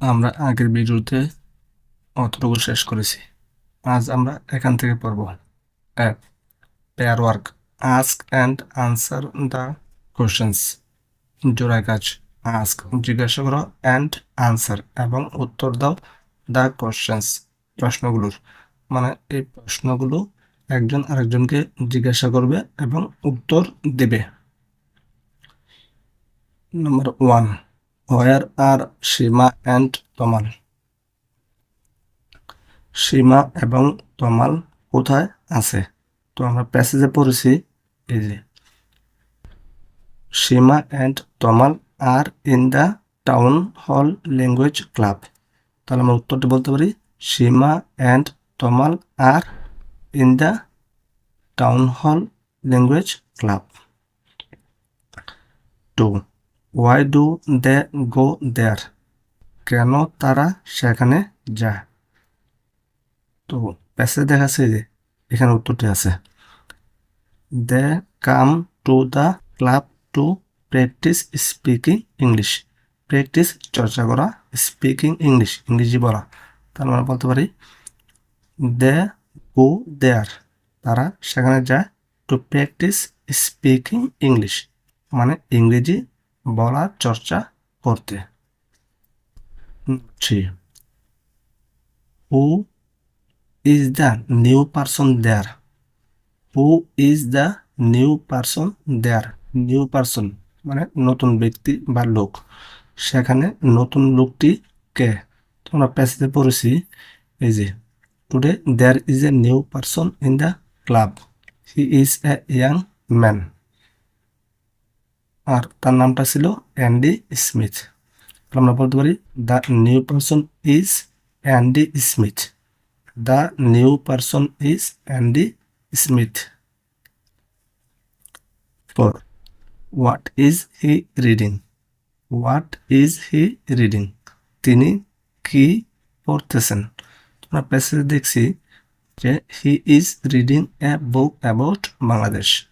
আমরা আগের ভিডিওতে অতটুকু শেষ করেছি। আজ আমরা এখান থেকে পড়ব। এক pair work ask and answer the questions জোড়ায় কাজ আস্ক জিজ্ঞাসা করো অ্যান্ড আনসার এবং উত্তর দাও দ্য কোশ্চেন্স প্রশ্নগুলোর। মানে এই প্রশ্নগুলো একজন আরেকজনকে জিজ্ঞাসা করবে এবং উত্তর দেবে। Number one where are Seema and Tamal. Seema এবং তমাল কোথায় আছে? তো আমরা প্যাসেজে পড়েছি, এই যে। Seema and Tamal are in the town hall language club তাহলে আমরা উত্তরটি বলতে পারি, Seema and Tamal are in the town hall language club two why do they go there কেন তারা সেখানে যায়? তো প্যাসে দেখাচ্ছে যে, এখানে উত্তরটি আছে। They come to the club to practise speaking English practice চর্চা করা স্পিকিং ইংলিশ ইংরেজি বলা। তার মানে বলতে পারি দে গো দেয়ার তারা সেখানে যায় টু প্র্যাকটিস স্পিকিং ইংলিশ মানে ইংরেজি বলার চর্চা করতে। Three who is the new person there who is the new person there new person মানে নতুন ব্যক্তি বা লোক। সেখানে নতুন লোকটি কে? তোমরা প্যাসেজে পড়েছি। এই যে today there is a new person in the club he is a young man আর তার নামটা ছিল অ্যান্ডি স্মিথ। আমরা বলতে পারি, the new person is Andy Smith. The new person is Andy Smith. Four what is he reading? What is he reading? তিনি কি পড়তেছেন? আমরা প্যাসেজ দেখছি যে he is reading a book about Bangladesh.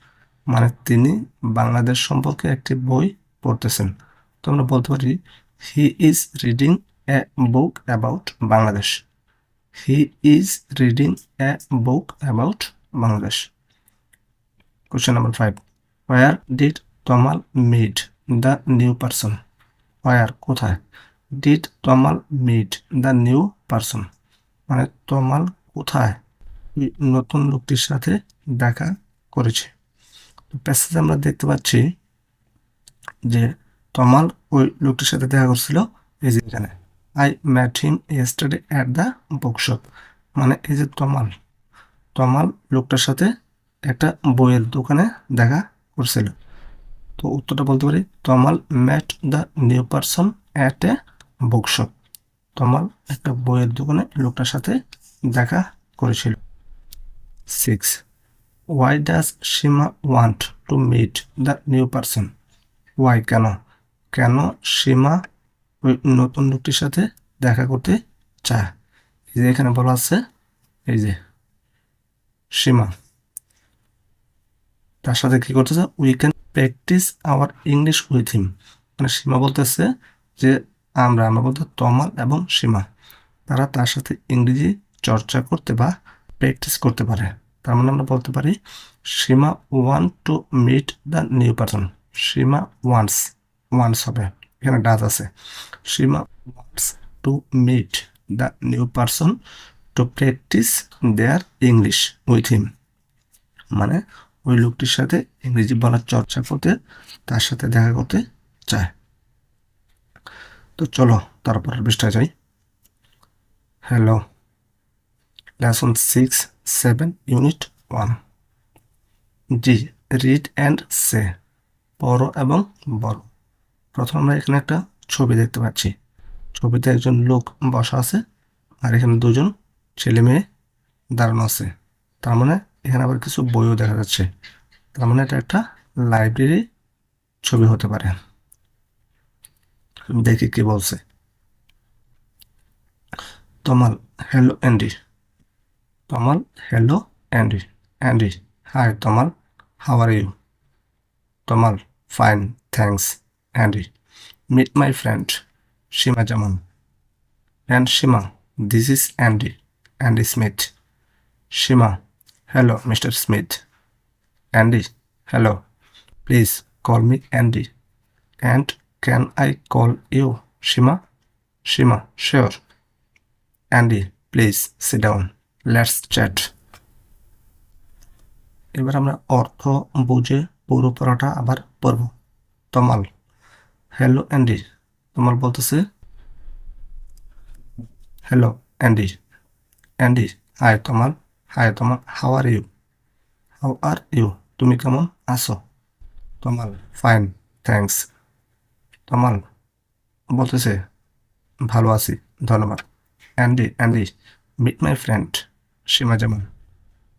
মানে তিনি বাংলাদেশ সম্পর্কে একটি বই পড়তেছেন। তো আমরা বলতে পারি he is reading a book about Bangladesh he is reading a book about Bangladesh question number five where did Tomal meet the new person where কোথায়? Did Tomal meet the new person মানে তমাল কোথায়? নতুন লোকটির সাথে দেখা করেছে। Passage আমরা দেখতে পাচ্ছি যে তমাল ওই লোকটির সাথে দেখা করছিল এই যে এখানে। I met him yesterday at the bookshop মানে এই যে তমাল। তমাল লোকটার সাথে একটা বইয়ের দোকানে দেখা করছিল। তো উত্তরটা বলতে পারি, Tomal met the new person at a bookshop Tomal একটা বইয়ের দোকানে লোকটার সাথে দেখা করেছিল। Six why does Seema want to meet the new person why কেন? কেন সীমা নতুন লোকটির সাথে দেখা করতে চায়? এই যে এখানে বলা আছে, এই যে সীমা তার সাথে কি করতেছে? We can practise our English with him মানে সীমা বলতেছে যে, আমরা আমরা বলতে তমাল এবং সীমা তারা তার সাথে ইংরেজি চর্চা করতে বা প্র্যাকটিস করতে পারে। তার মানে আমরা বলতে পারি Seema want to meet the new person Seema wants wants হবে। এখানে ডাজ আছে। Seema wants to meet the new person to practise their English with him মানে ওই লোকটির সাথে ইংরেজি বলার চর্চা করতে, তার সাথে দেখা করতে চায়। তো চলো তারপর পৃষ্ঠায় যাই। Hello lesson six seven unit one G read and say পড়ো এবং বলো প্রথম আমরা এখানে একটা ছবি দেখতে পাচ্ছি। ছবিতে একজন লোক বসা আছে আর এখানে দুজন ছেলে মেয়ে দাঁড়ানো আছে। তার মানে এখানে আবার কিছু বইও দেখা যাচ্ছে। তার মানে এটা একটা লাইব্রেরি ছবি হতে পারে। দেখি কি বলছে। Tomal hello Andy Tomal, hello, Andy. Andy, hi, Tomal. how are you? Tomal, fine, thanks, Andy. Meet my friend, Shima Jaman. And Shima, this is Andy, Andy Smith. Shima, hello, Mr. Smith. Andy, hello, please call me Andy. And can I call you Shima? Shima, sure. Andy, please sit down. Let's chat এবার আমরা অর্থ বুঝে পুরো পড়াটা আবার পড়ব। তমাল। Hello Andy তমাল বলতেছে hello Andy Andy hi Tomal. Hi Tomal how are you how are you তুমি কেমন আছো? তমাল ফাইন থ্যাঙ্কস তমাল বলতেছে, ভালো আছি, ধন্যবাদ। Andy Andy meet my friend Seema Zaman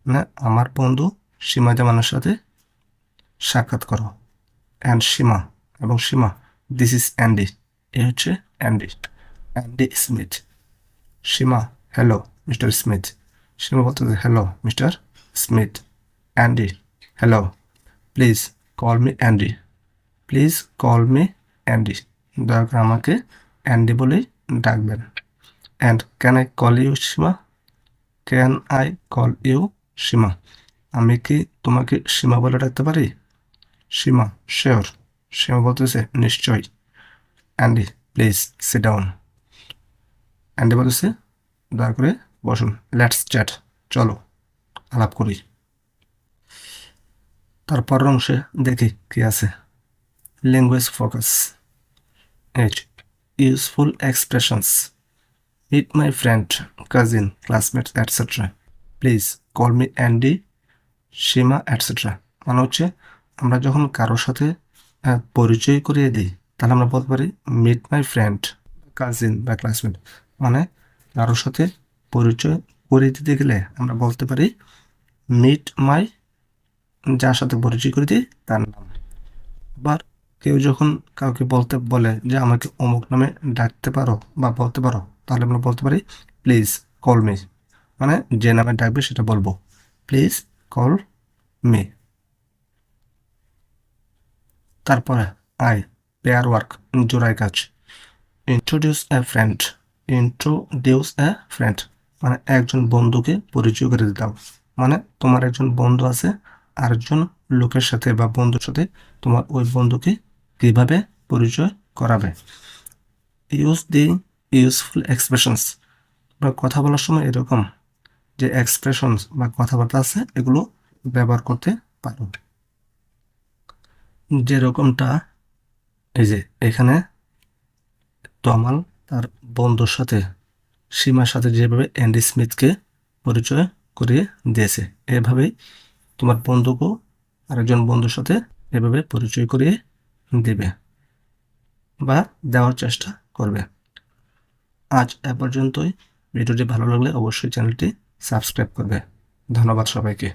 না, আমার বন্ধু সীমা জামানের সাথে সাক্ষাৎ করো। অ্যান্ড সীমা এবং সীমা, দিস ইজ অ্যান্ডি। এ হচ্ছে Andy. Andy Smith. Seema, hello, mister Smith. Seema বলতে hello, mister Smith. Andy, hello, please call me Andy. Please call me Andy. দয়া করে আমাকে অ্যান্ডি বলেই ডাকবেন। And can I call you, Seema? Can I call you Seema আমি কি তোমাকে সীমা বলে ডাকতে পারি? সীমা শিওর সীমা বলতেছে, নিশ্চয়ই। Andy please sit down Andy বলতেছে, দয়া করে বসুন। লেটস চ্যাট চলো, আলাপ করি। তারপর অংশে দেখি কি আছে। Language focus H useful expressions meet my friend cousin classmate etcetera please call me Andy Seema etcetera মানে হচ্ছে, আমরা যখন কারোর সাথে পরিচয় করিয়ে দিই, তাহলে আমরা বলতে পারি মিট মাই ফ্রেন্ড কাজিন বা ক্লাসমেট মানে কারোর সাথে পরিচয় করিয়ে দিতে গেলে আমরা বলতে পারি মিট মাই যার সাথে পরিচয় করে দিই, তার নাম। আবার কেউ যখন কাউকে বলতে বলে যে, আমাকে অমুক নামে ডাকতে পারো বা বলতে পারো তাহলে আমরা বলতে পারি প্লিজ কল মি মানে যে নামে ডাকবে সেটা বলব। প্লিজ কল মি তারপরে আই পেয়ার ওয়ার্ক জোড়াই কাজ। Introduce a friend introduce a friend মানে একজন বন্ধুকে পরিচয় করে দাও মানে তোমার একজন বন্ধু আছে, আরেকজন লোকের সাথে বা বন্ধুর সাথে তোমার ওই বন্ধুকে কীভাবে পরিচয় করাবে? ইউজ দি ইউজফুল এক্সপ্রেশনস বা কথা বলার সময় এরকম যে এক্সপ্রেশনস বা কথাবার্তা আছে, এগুলো ব্যবহার করতে পারো। যেরকমটা, এই যে এখানে তমাল তার বন্ধুর সাথে, সীমার সাথে যেভাবে অ্যান্ডি স্মিথকে পরিচয় করিয়ে দিয়েছে, এভাবেই তোমার বন্ধুকেও আরেকজন বন্ধুর সাথে এভাবে পরিচয় করিয়ে দেবে বা দেওয়ার চেষ্টা করবে। আজ এ পর্যন্তই। ভিডিওটি ভালো লাগলে অবশ্যই চ্যানেলটি সাবস্ক্রাইব করবে। ধন্যবাদ সবাইকে।